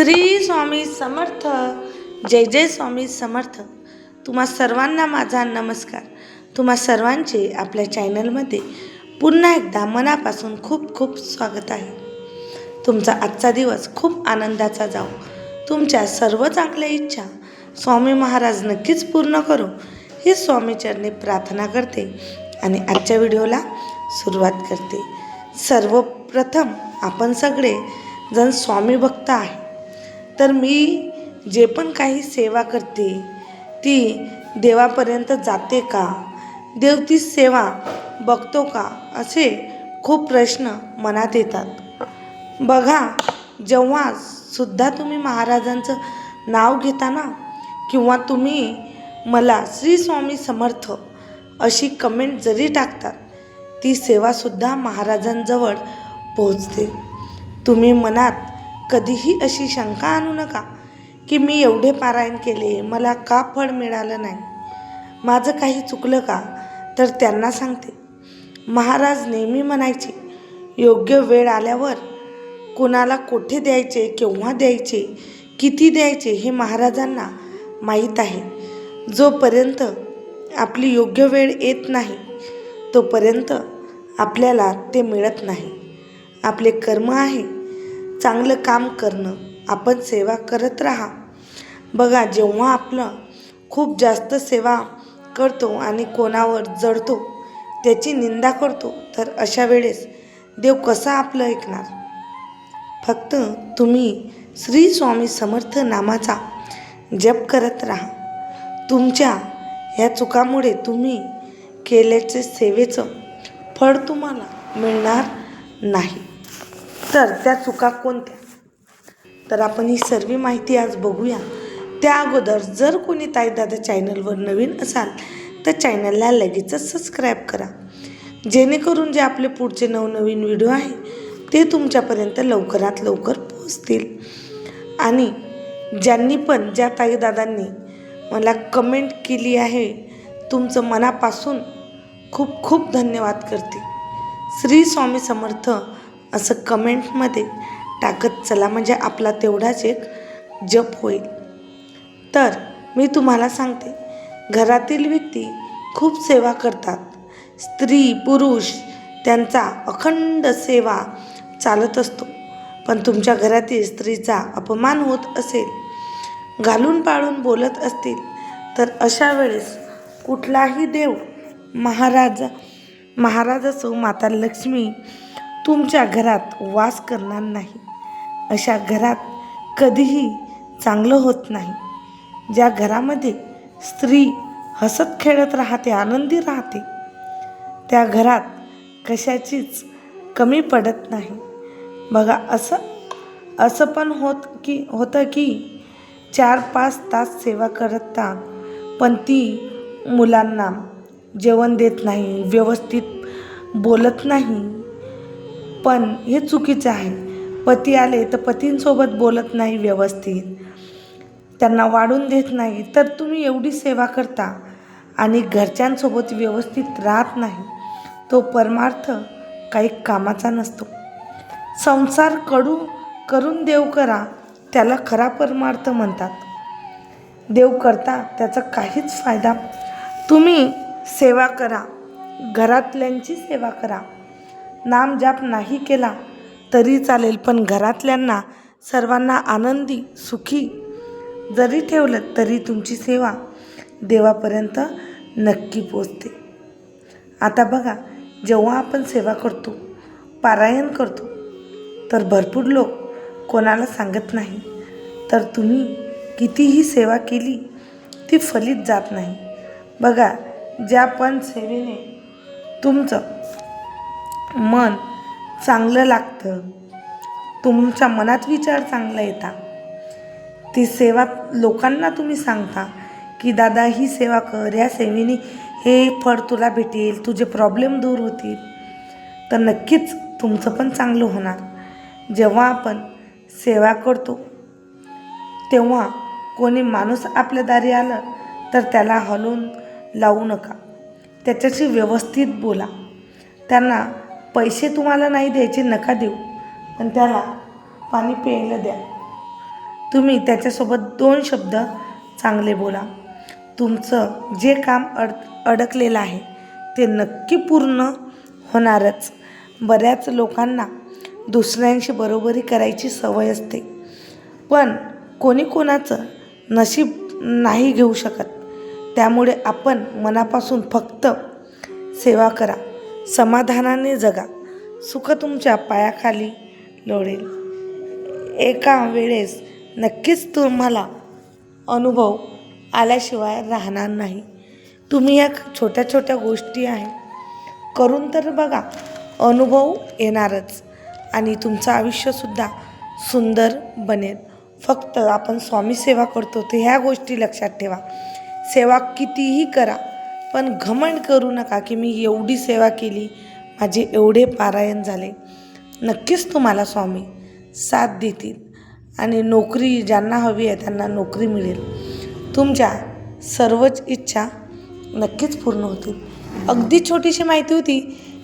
श्री स्वामी समर्थ जय जय स्वामी समर्थ. तुम्हा सर्वांना माझा नमस्कार. तुम्हा सर्वांचे आपल्या चॅनलमध्ये पुन्हा एकदा मनापासून खूप खूप स्वागत आहे. तुमचा आजचा दिवस खूप आनंदाचा जाऊ तुमच्या सर्व चांगल्या इच्छा स्वामी महाराज नक्कीच पूर्ण करू. ही स्वामीचरणी प्रार्थना करते आणि आजच्या व्हिडिओला सुरुवात करते. सर्वप्रथम आपण सगळे जण स्वामी भक्त आहे. तर मी जे पण काही सेवा करते ती देवापर्यंत जाते का? देव ती सेवा बघतो का? असे खूप प्रश्न मनात येतात. बघा जेव्हा सुद्धा तुम्ही महाराजांचं नाव घेता ना किंवा तुम्ही मला श्री स्वामी समर्थ अशी कमेंट जरी टाकतात ती सेवासुद्धा महाराजांजवळ पोहोचते. तुम्ही मनात कधीही अशी शंका आणू नका की मी एवढे पारायण केले मला का फळ मिळालं नाही? माझं काही चुकलं का? तर त्यांना सांगते. महाराज नेहमी म्हणायचे योग्य वेळ आल्यावर कोणाला कुठे द्यायचे केव्हा द्यायचे किती द्यायचे हे महाराजांना माहीत आहे. जोपर्यंत आपली योग्य वेळ येत नाही तोपर्यंत आपल्याला ते मिळत नाही. आपले कर्म आहे. चांगलं काम करणं. आपण सेवा करत राहा. बघा जेव्हा आपलं खूप जास्त सेवा करतो आणि कोणावर जडतो त्याची निंदा करतो तर अशा वेळेस देव कसा आपलं ऐकणार? फक्त तुम्ही श्री स्वामी समर्थ नामाचा जप करत राहा. तुमच्या ह्या चुकामुळे तुम्ही केल्याचे सेवेचं फळ तुम्हाला मिळणार नाही. तर त्या चुका कोणत्या? तर आपण ही सर्व माहिती आज बघूया. त्या अगोदर जर कोणी ताईदादा चॅनलवर नवीन असाल तर चॅनलला लगेचच सबस्क्राईब करा. जेणेकरून जे आपले पुढचे नवनवीन व्हिडिओ आहे ते तुमच्यापर्यंत लवकरात लवकर पोहोचतील. आणि ज्यांनी पण ज्या ताईदादांनी मला कमेंट केली आहे तुमचं मनापासून खूप खूप धन्यवाद करते. श्री स्वामी समर्थ असं कमेंटमध्ये टाकत चला. म्हणजे आपला तेवढाच एक जप होईल. तर मी तुम्हाला सांगते घरातील व्यक्ती खूप सेवा करतात. स्त्री पुरुष त्यांचा अखंड सेवा चालत असतो. पण तुमच्या घरातील स्त्रीचा अपमान होत असेल घालून पाळून बोलत असतील तर अशा वेळेस कुठलाही देव महाराज महाराज असो माता लक्ष्मी तुमच्या घरात वास करणार नाही. अशा घरात कधीही चांगलं होत नाही. ज्या घरामध्ये स्त्री हसत खेळत राहते आनंदी राहते त्या घरात कशाचीच कमी पडत नाही. बघा असं असं पण होत की होतं की चार पाच तास सेवा करतात पण ती मुलांना जेवण देत नाही व्यवस्थित बोलत नाही पण हे चुकीचं आहे पती आले तर पतींसोबत बोलत नाही व्यवस्थित. त्यांना वाढून देत नाही तर तुम्ही एवढी सेवा करता आणि घरच्यांसोबत व्यवस्थित राहत नाही तो परमार्थ काही कामाचा नसतो. संसार कडू करून देव करा त्याला खरा परमार्थ म्हणतात. देव करता त्याचा काहीच फायदा. तुम्ही सेवा करा घरातल्यांची सेवा करा. नामजाप नाही केला तरी चालेल. पण घरातल्यांना सर्वांना आनंदी सुखी जरी ठेवलं तरी तुमची सेवा देवापर्यंत नक्की पोचते. आता बघा जेव्हा आपण सेवा करतो पारायण करतो तर भरपूर लोक कोणाला सांगत नाही. तर तुम्ही कितीही सेवा केली ती फलित जात नाही. बघा ज्या पण सेवेने तुमचं मन चांगलं लागतं. तुमच्या मनात विचार चांगला येतात ती सेवा लोकांना तुम्ही सांगता की दादा ही सेवा कर या सेवेने हे फळ तुला भेटेल तुझे प्रॉब्लेम दूर होतील. तर नक्कीच तुमचं पण चांगलं होणार. जेव्हा आपण सेवा करतो तेव्हा कोणी माणूस आपल्या दारी आलं तर त्याला हलवून लावू नका. त्याच्याशी व्यवस्थित बोला. त्यांना पैसे तुम्हाला नाही द्यायचे नका देऊ. पण त्याला पाणी प्यायला द्या. तुम्ही त्याच्यासोबत दोन शब्द चांगले बोला. तुमचं जे काम अड अडकलेलं आहे ते नक्की पूर्ण होणारच. बऱ्याच लोकांना दुसऱ्यांशी बरोबरी करायची सवय असते. पण कोणी कोणाचं नशीब नाही घेऊ शकत. त्यामुळे आपण मनापासून फक्त सेवा करा. समाधानाने जगा. सुख तुमच्या पायाखाली लोळेल. एका वेळेस नक्कीच तुम्हाला अनुभव आल्याशिवाय राहणार नाही. तुम्ही या छोट्या छोट्या गोष्टी आहेत करून तर बघा अनुभव येणारच आणि तुमचं आयुष्यसुद्धा सुंदर बनेल. फक्त आपण स्वामी सेवा करतो तर ह्या गोष्टी लक्षात ठेवा. सेवा कितीही करा पण घमंड करू नका की मी एवढी सेवा केली माझे एवढे पारायण झाले. नक्कीच तुम्हाला स्वामी साथ देतील आणि नोकरी ज्यांना हवी आहे त्यांना नोकरी मिळेल. तुमच्या सर्वच इच्छा नक्कीच पूर्ण होतील. अगदी छोटीशी माहिती होती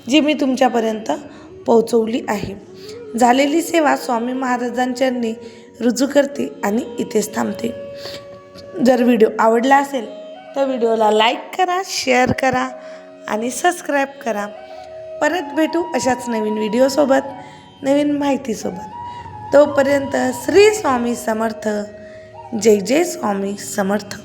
जी मी तुमच्यापर्यंत पोहोचवली आहे. झालेली सेवा स्वामी महाराजांच्यांनी रुजू करते आणि इथेच थांबते. जर व्हिडिओ आवडला असेल तर व्हिडिओला लाईक करा शेअर करा आणि सबस्क्राईब करा. परत भेटू अशाच नवीन व्हिडिओसोबत नवीन माहितीसोबत. तोपर्यंत श्री स्वामी समर्थ. जय जय स्वामी समर्थ.